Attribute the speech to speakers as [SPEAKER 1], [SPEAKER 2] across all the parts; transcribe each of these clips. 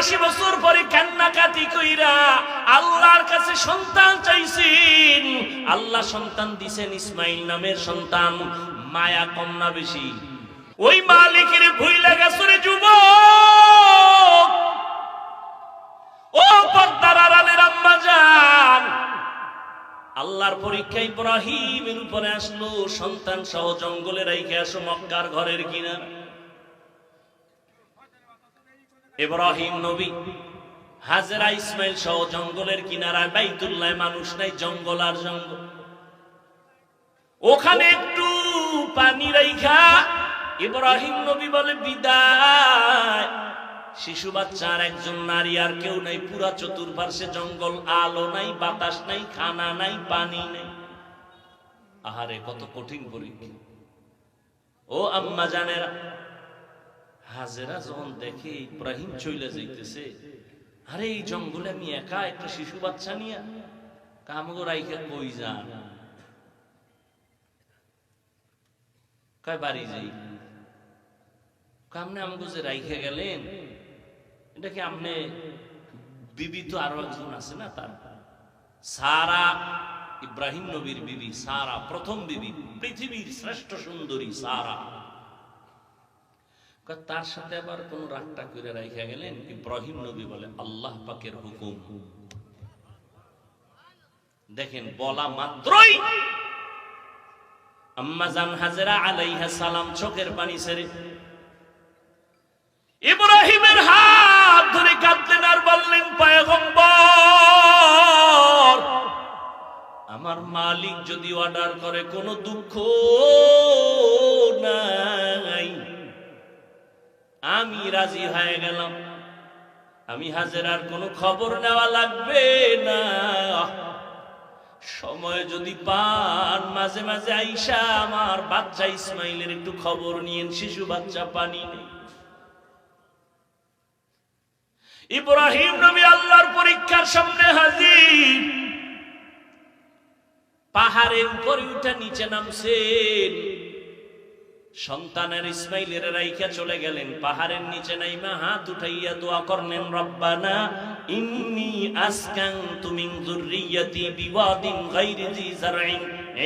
[SPEAKER 1] আশি বছর পরে কান্নাকাটি কইরা আল্লাহর কাছে সন্তান চাইছেন। আল্লাহ সন্তান দিছেন ইসমাইল নামের সন্তান, মায়া কম না বেশি। ওই মালিকের ভুইলা গেছে রে যুবক। ও পর্দার আড়ালের আম্মা যান আল্লাহর পরীক্ষা ইব্রাহিমের উপরে আসলো, সন্তান সহ জঙ্গলে রাইখে আসো, মক্কার ঘরের কিনার। ইব্রাহিম নবী, হাজরা ইসমাইল সহ জঙ্গলের কিনারায় বাইতুল্লাহ মানুষ নাই, জঙ্গল আর জঙ্গল। ওখানে একটু পানি রাইখা ইব্রাহিম নবী বলে, বিদায়। শিশু বাচ্চার একজন নারী আর কেউ নাই, পুরা চতুর্পার্শ্বে জঙ্গল, আলো নাই, বাতাস নাই, খানা নাই, পানি নাই। আহারে, কত কঠিন পরীক্ষা। ও আম্মা জানেরা হাজেরা যখন দেখে ইব্রাহিম চলে যাইতেছে, আরে, এই জঙ্গলে আমি একা একটা শিশু বাচ্চা নিয়ে কামগো রাইখা কই যান? কয়, বাড়ি যাই। কামনে আমাকে যে রাইখে গেলেন, এটা কি আমনে বিবি তো আরও একজন আছে না তার? সারা ইব্রাহিম নবীর বিবি, সারা প্রথম বিবি, পৃথিবীর শ্রেষ্ঠ সুন্দরী সারা। তার সাথে আবার কোন রাগটা করে রাইখা গেলেন? ইব্রাহিম নবী বলে, আল্লাহ পাকের হুকুম। দেখেন, বলা মাত্রই আম্মা জান হাজেরা আলাইহা সালাম চোখের পানি ছেড়ে ইব্রাহিমের হাত ধরে কাঁদলেন আর বললেন, পয়গম্বর, আমার মালিক যদি অর্ডার করে, কোনো দুঃখ নাই। আমি রাজি হয়ে গেলাম। আমি হাজেরার কোনো খবর নেওয়া লাগবে না। সময় যদি পান, মাঝে মাঝে আইসা আমার বাচ্চা ইসমাইলের একটু খবর নিয়েন, শিশু বাচ্চা পানি ইব্রাহিম নবী আল্লাহর পরীক্ষার সামনে হাজির। পাহাড়ের উপরে উঠে নিচে নামছেন। সন্তানের ইসমাইলের রাইখা চলে গেলেন, পাহাড়ের নিচে নাইমা হাত উঠাইয়া দোয়া করলেন, রব্বানা ইন্নি আসকানতু মিন যুররিয়াতি বিওয়াদিন গায়রি জি জারইন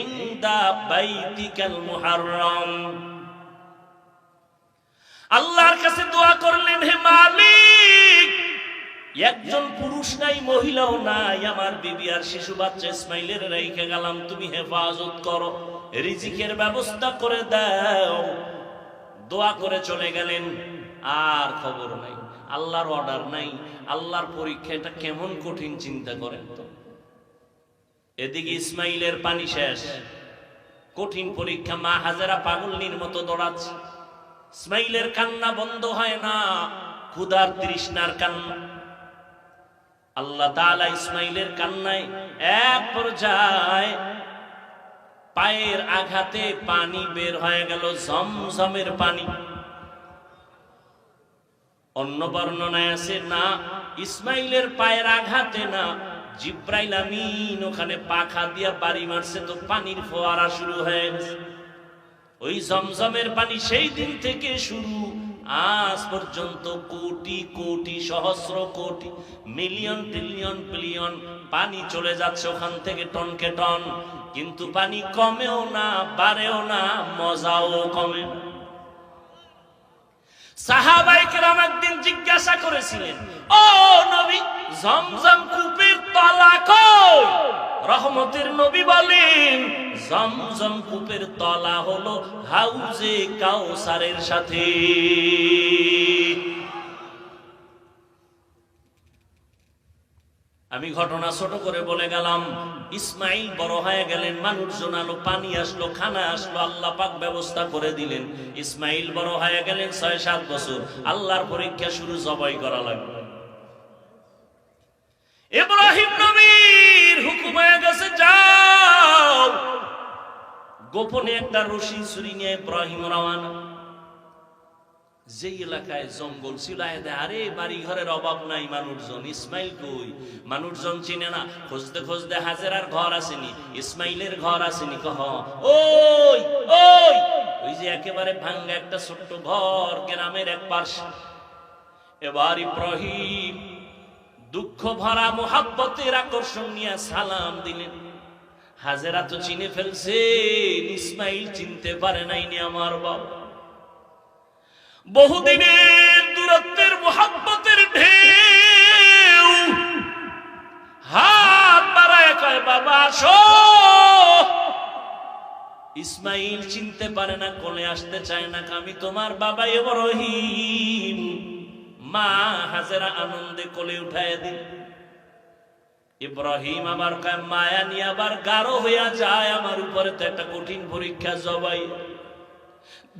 [SPEAKER 1] ইনদা বাইতিকাল মুহাররম। আল্লাহর কাছে দোয়া করলেন, হে মালিক, একজন পুরুষ নাই, মহিলাও নাই, আমার বিবি আর শিশু বাচ্চা ইসমাইলের রেখে গেলাম, তুমি হেফাজত করো। রিজিকের ব্যবস্থা করে দাও। দোয়া করে চলে গেলেন, আর খবর নাই, আল্লাহর অর্ডার নাই, আল্লাহর পরীক্ষা, এটা কেমন কঠিন চিন্তা করেন তো। এদিকে ইসমাইলের পানি শেষ, কঠিন পরীক্ষা, মা হাজারা পাগলনির মতো দৌড়াচ্ছে। ইসমাইলের কান্না বন্ধ হয় না, ক্ষুধার তৃষ্ণার কান্না। আল্লাহ তাআলা ইসমাইলের কান্নায় এক পর্যায়ে পায়ের আঘাতে পানি বের হয়ে গেল জমজমের পানি। অন্য বর্ণনায় আছে, না, ইসমাইলের পায়ের আঘাতে, না, জিব্রাইল আমিন ওখানে পাখা দিয়া বাড়ি মারছে তো পানির ফোয়ারা শুরু হয়ে ওই জমজমের পানি সেই দিন থেকে শুরু আজ পর্যন্ত কোটি কোটি, সহস্র কোটি, মিলিয়ন, ট্রিলিয়ন, বিলিয়ন পানি চলে যাচ্ছে ওখান থেকে টনকে টন। কিন্তু পানি কমেও না, বাড়েও না, মজাও কমে জিজ্ঞাসা করেছিলেন, ও নবী, জমজম কূপের তলা কই? রহমতের নবী বলেন, জমজম কূপের তলা হলো হাউজে কাউসারের সাথে। আমি ঘটনা ছোট করে বলে গেলাম, ইসমাইল বড় হয়ে গেলেন, মানুষজন আলো, পানি আসলো, খানা আসলো, আল্লাহ পাক ব্যবস্থা করে দিলেন। ইসমাইল বড় হয়ে গেলেন ছয় সাত বছর, আল্লাহর পরীক্ষা শুরু জবাই করা লাগল। গোপনে একটা রশি ছুরি নিয়ে ইব্রাহিম রওয়ানা। যে এলাকায় জঙ্গল ছিল আরে বাড়ি ঘরের অভাব নাই, মানুষজন, ইসমাইল কই? মানুষজন চিনে না, খুঁজতে খুঁজতে হাজেরার ঘর আসেনি, ইসমাইলের ঘর আসেনি, কহ, ওই ওই! ওই যে একেবারে ভাঙ্গা একটা ছোট্ট ঘর, গ্রামের এক পার্শ্ব এবার ইব্রাহিম দুঃখ ভরা, মোহাব্বতের আকর্ষণ নিয়ে সালাম দিলেন। হাজেরা তো চিনে ফেলছে, ইসমাইল চিনতে পারে নাইনি আমার বাবা বহুদিনের দূরত্বের মোহাব্বতের ঢেউ, হাত বাড়ায় কয়, বাবা, আসো। ইসমাইল চিনতে পারে না, কোলে আসতে চায় না, আমি তোমার বাবা ইব্রাহিম মা হাজেরা আনন্দে কোলে উঠায় দিন ইব্রাহিম কয় মায়া নিয়ে আবার গাঢ় হইয়া যায়, আমার উপরে তো একটা কঠিন পরীক্ষা জবাই।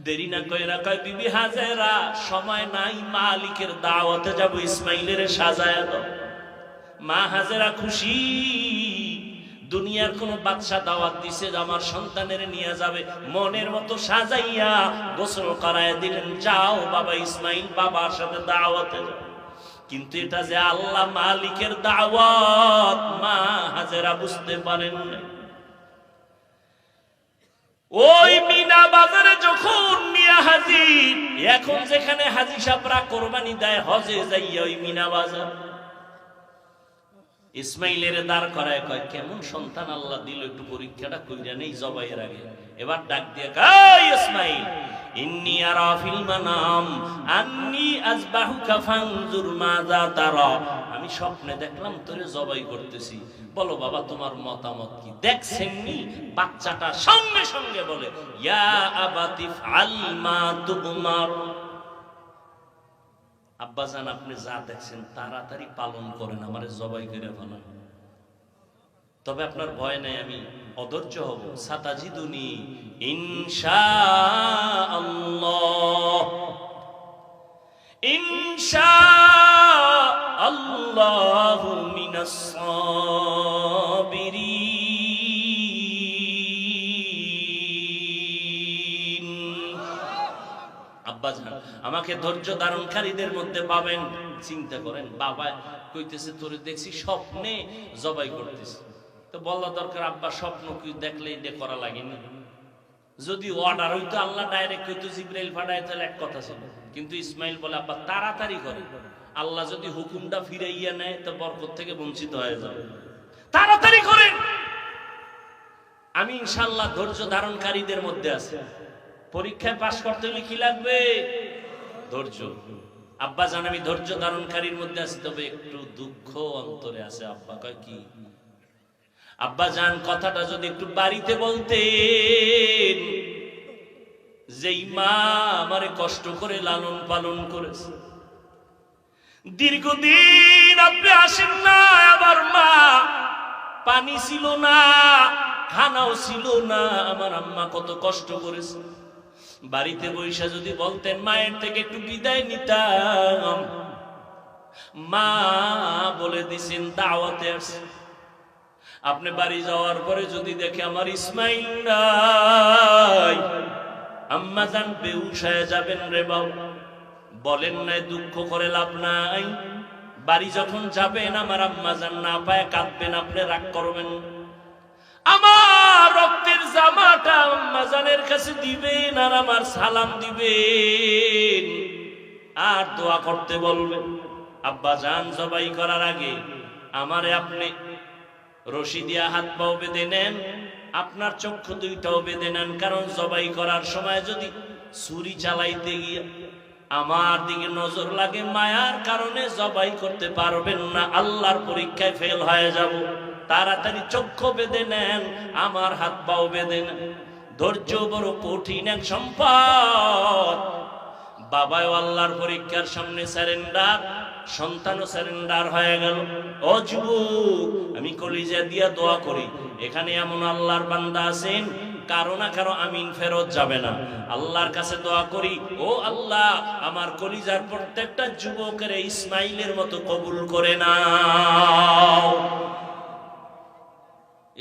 [SPEAKER 1] দেরি না কইরা কয়, বিবি হাজেরা, সময় নাই, মালিকের দাওয়াতে যাব, ইসমাইলের সাজায়া দাও। মা হাজেরা খুশি, দুনিয়ার কোন বাদশা দাওয়াত দিছে যে আমার সন্তানের নিয়ে যাবে। মনের মতো সাজাইয়া গোসল করায় দিলেন, যাও বাবা ইসমাইল, বাবার সাথে দাওয়াতে যাও। কিন্তু এটা যে আল্লাহ মালিকের দাওয়াত, মা হাজেরা বুঝতে পারেন ওই মিনা বাজারে যখন মিয়া হাজির, এখন যেখানে হাজি সাপরা কোরবানি দেয়, হজে যাইয়া ওই মিনা বাজার। ইসমাইলের দাঁড় করায় কয়, কেমন সন্তান আল্লাহ দিল, একটু পরীক্ষাটা কইরা নেই জবাইয়ের আগে। এবার ডাক দিয়ে কয় ইসমাইল ইন্নি আরা ফিল মানাম, আন্নি আজবাহুকা ফানজুর মাযা তারা। আমি স্বপ্নে দেখলাম, তোরে জবাই করতেছি। বলো, বাবা, তোমার মতামত কি? দেখছেননি? বাচ্চাটা সঙ্গে সঙ্গে বলে, ইয়া আবাতি ফাল মা তুমার আব্বাজান আপনি যা দেখছেন, তাড়াতাড়ি পালন করেন, আমারে জবাই করে ফেলান। তবে আপনার ভয় নাই, আমি অধৈর্য হব। সাতাজিদুনি ইনশা আল্লাহ ইনশা আল্লাহ মিনাস আমাকে ধৈর্য ধারণকারীদের মধ্যে পাবেন। চিন্তা করেন, বাবা কইতেছে, তোরে দেখছি স্বপ্নে জবাই করতেছে। তো বলা দরকার আব্বা, স্বপ্ন কি দেখলে এটা করা লাগেনি যদি অর্ডার হইতো, আল্লাহ ডাইরেক্ট কইতো জিব্রাইল ফাটায়, তাহলে এক কথা ছিল। কিন্তু ইসমাইল বলে, আব্বা, তাড়াতাড়ি করে। আল্লাহ যদি হুকুমটা ফিরাইয়া নেয়, তো বরকত থেকে বঞ্চিত হয়ে যাবে। তাড়াতাড়ি করেন! আমি ইনশাল্লাহ ধৈর্য ধারণকারীদের মধ্যে আছি। পরীক্ষায় পাশ করতে হলে কি লাগবে? ধৈর্য। আব্বা জান, আমি ধৈর্য ধারণকারীর মধ্যে আছি, তবে একটু দুঃখ অন্তরে আছে। আব্বা কয়, কি? আব্বা জান কথাটা যদি একটু বাড়িতে বলতেন। যেই মা আমারে কষ্ট করে লালন পালন করেছে। দীর্ঘদিন আপনি আসেন না, আবার মা পানি ছিল না, খানাও ছিল না। আমার আম্মা কত কষ্ট করেছে। বাড়িতে বৈশা যদি বলতেন, মায়ের থেকে একটু বিদায় নিতাম। মা বলে দিছেন, দাওয়াতে আসছে আপনি বাড়ি যাওয়ার পরে যদি দেখে আমার ইসমাইল নাই, আম্মা জান বেউস হয়ে যাবেন রে বাবা বলেন নাই, দুঃখ করে লাভ নাই। বাড়ি যখন যাবেন, আমার আম্মা জান না পায়, কাঁদবেন, আপনি রাগ করবেন। আমার রক্তের জামাটা আম্মা জানের কাছে দিবেন আর আমার সালাম দিবেন। আর দোয়া করতে বলবেন, আব্বা জান জবাই করার আগে আমারে আপনি রশি দিয়া হাত পাও বেঁধে নেন, আপনার চক্ষু দুইটাও বেঁধে নেন, কারণ জবাই করার সময় যদি ছুরি চালাইতে গিয়ে আমার দিকে নজর লাগে, মায়ার কারণে জবাই করতে পারবেন না, আল্লাহর পরীক্ষায় ফেল হয়ে যাব। তাড়াতাড়ি চক্ষু বেঁধে নেন, আমার হাত পাও বেঁধে নেন। ধৈর্য বড় কঠিন এক সম্পদ। বাবাও আল্লাহর পরীক্ষার সামনে স্যারেন্ডার সন্তানও স্যারেন্ডার হয়ে গেল। ও যুবক, আমি কলিজা দিয়া দোয়া করি। এখানে এমন আল্লাহর বান্দা আছেন, কারও না কারও আমিন ফেরত যাবে না। আল্লাহর কাছে দোয়া করি, ও আল্লাহ, আমার কলিজার প্রত্যেকটা যুবকের ইসমাইলের মতো কবুল করে না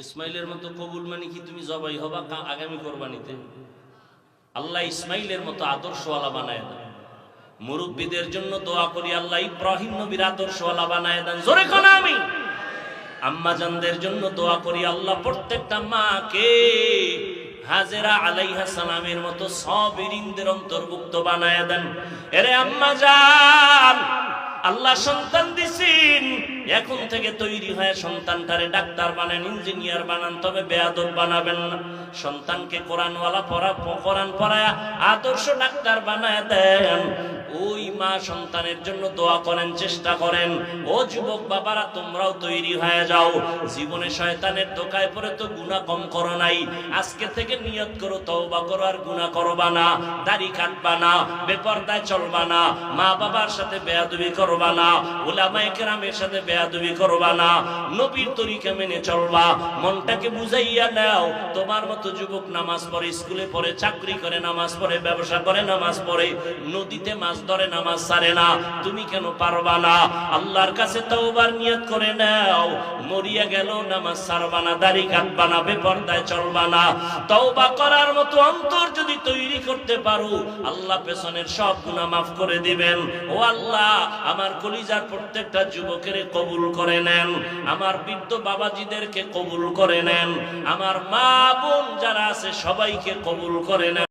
[SPEAKER 1] ইসমাইলের মতো কবুল মানে কি? তুমি জবাই হবা আগামী কোরবানিতে। আল্লাহ ইসমাইলের মতো আদর্শওয়ালা বানায় দেন মুরব্বীদের জন্য দোয়া করি, আল্লাহ ইব্রাহিম নবীর আদর্শওয়ালা বানায় দেন। জোরে কোন আমি আম্মাজানদের জন্য দোয়া করি, আল্লাহ প্রত্যেকটা মাকে হাজেরা আলাইহা সালামের মতো সব সবিরিনদের অন্তর্ভুক্ত বানায় দেন। এরে আম্মা যান আল্লাহ সন্তান দিছেন। এখন থেকে তৈরি হয়ে সন্তানটারে ডাক্তার বানান, ইঞ্জিনিয়ার বানান, তবে বেয়াদব বানাবেন না। সন্তানকে কোরআনওয়ালা পড়া, কোরআন পড়ায় আদর্শ ডাক্তার বানায় দেন। ওই মা সন্তানের জন্য দোয়া করেন, চেষ্টা করেন। ও যুবক বাবারা, তোমরাও তৈরি হয়ে যাও। জীবনে শয়তানের দোকায় পরে তো গুণা কম করো নাই। আজকে থেকে নিয়ত করো, তওবা করো আর গুণা করবা না। দাড়ি কাটবা না, বেপরদায় চলবা না। মা বাবার সাথে বেয়াদবি করবা না ওলামায়ে কেরামের সাথে বেয়াদবি করবা না, নবীর তরিকা মেনে চলবা, মনটাকে বুঝাইয়া নাও, তোমার মতো যুবক নামাজ পড়ে, স্কুলে পড়ে, চাকরি করে, নামাজ পড়ে, ব্যবসা করে, নামাজ পড়ে, নদীতে মাছ ধরে, নামাজ সারে না, তুমি কেন পারবা না? আল্লাহর কাছে করে নাও, মরিয়া গেল, নামাজ সারবা না, দাড়ি কাটবা না, বেপরদায় চলবা না করার মতো অন্তর যদি তৈরি করতে পারো, আল্লাহ পেছনের সব গুনাহ মাফ করে দিবেন। ও আল্লাহ আমার কলিজার প্রত্যেকটা যুবকের কবুল করে নেন, আমার বৃদ্ধ বাবাজিদেরকে কবুল করে নেন, আমার মা বোন যারা আছে সবাইকে কবুল করে নেন।